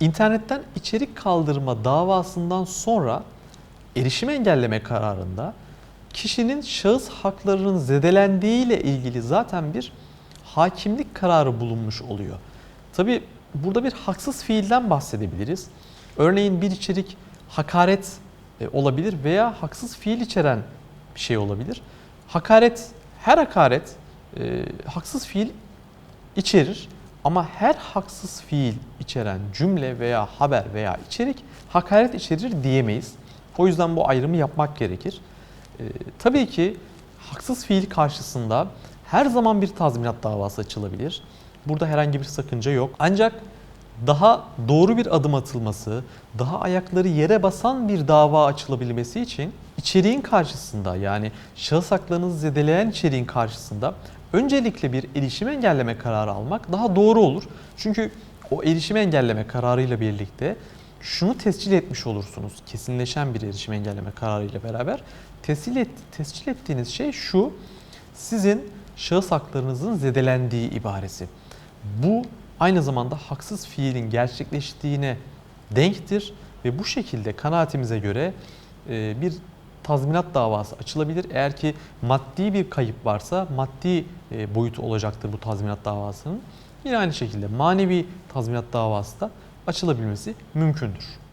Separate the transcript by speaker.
Speaker 1: İnternetten içerik kaldırma davasından sonra erişim engelleme kararında kişinin şahıs haklarının zedelendiği ile ilgili zaten bir hakimlik kararı bulunmuş oluyor. Tabi burada bir haksız fiilden bahsedebiliriz. Örneğin bir içerik hakaret e, olabilir veya haksız fiil içeren bir şey olabilir. Hakaret, her hakaret e, haksız fiil içerir ama her haksız fiil içeren cümle veya haber veya içerik hakaret içerir diyemeyiz. O yüzden bu ayrımı yapmak gerekir. Ee, tabii ki haksız fiil karşısında her zaman bir tazminat davası açılabilir. Burada herhangi bir sakınca yok. Ancak daha doğru bir adım atılması, daha ayakları yere basan bir dava açılabilmesi için içeriğin karşısında yani şahıs haklarınızı zedeleyen içeriğin karşısında öncelikle bir erişim engelleme kararı almak daha doğru olur. Çünkü o erişim engelleme kararıyla birlikte şunu tescil etmiş olursunuz. Kesinleşen bir erişim engelleme kararıyla beraber tescil, et, tescil ettiğiniz şey şu. Sizin şahıs haklarınızın zedelendiği ibaresi. Bu aynı zamanda haksız fiilin gerçekleştiğine denktir ve bu şekilde kanaatimize göre bir tazminat davası açılabilir. Eğer ki maddi bir kayıp varsa maddi e, boyutu olacaktır bu tazminat davasının. Yine aynı şekilde manevi tazminat davası da açılabilmesi mümkündür.